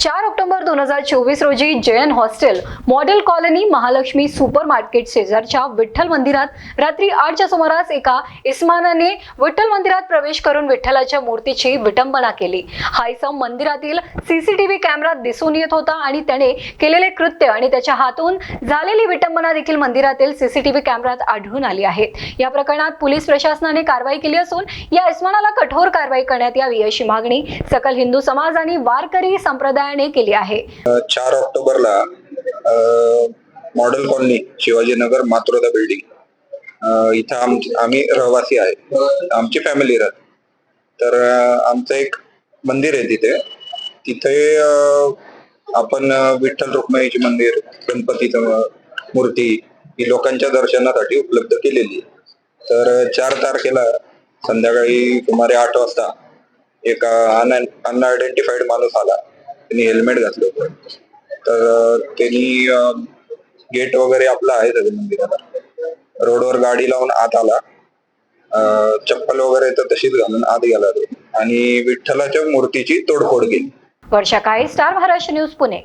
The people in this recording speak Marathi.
चार ऑक्टोबर दोन हजार चोवीस रोजी जयन hostel model colony Mahalakshmi super market शेजारच्या विठ्ठल मंदिरात रात्री आठच्या सुमारास एका इस्मानाने विठ्ठल मंदिरात प्रवेश करून विठ्ठलाच्या मूर्तीची विटंबना केली. हा इसम मंदिरातील सीसीटीव्ही कॅमेरात दिसून येत होता आणि त्याने केलेले कृत्य आणि त्याच्या हातून झालेली विटंबना देखील मंदिरातील सीसीटीव्ही कॅमेरात आढळून आली आहेत या प्रकरणात पोलीस प्रशासनाने कारवाई केली असून या इस्मानाला कठोर कारवाई करण्यात यावी अशी मागणी सकल हिंदू समाज आणि वारकरी संप्रदाय संप्रदायाने केली आहे. चार ऑक्टोबरला मॉडेल कॉलनी शिवाजीनगर मातोदा बिल्डिंग इथं आम आम्ही रहिवासी आहे. आमची फॅमिली राहत. तर आमचं एक मंदिर आहे तिथे. तिथे आपण विठ्ठल रुक्माईचे मंदिर गणपतीचं मूर्ती ही लोकांच्या दर्शनासाठी उपलब्ध केलेली तर चार तारखेला संध्याकाळी सुमारे आठ वाजता एक अनआयडेंटिफाईड माणूस आला. त्यांनी हेल्मेट घातलं होतं. तर त्यांनी गेट वगैरे आपला आहे सगळं मंदिराला. रोडवर गाडी लावून आत आला. चप्पल वगैरे तर तशीच घालून आत गेला तो. आणि विठ्ठलाच्या मूर्तीची तोडफोड केली. Varsha Kale star Maharashtra news Pune.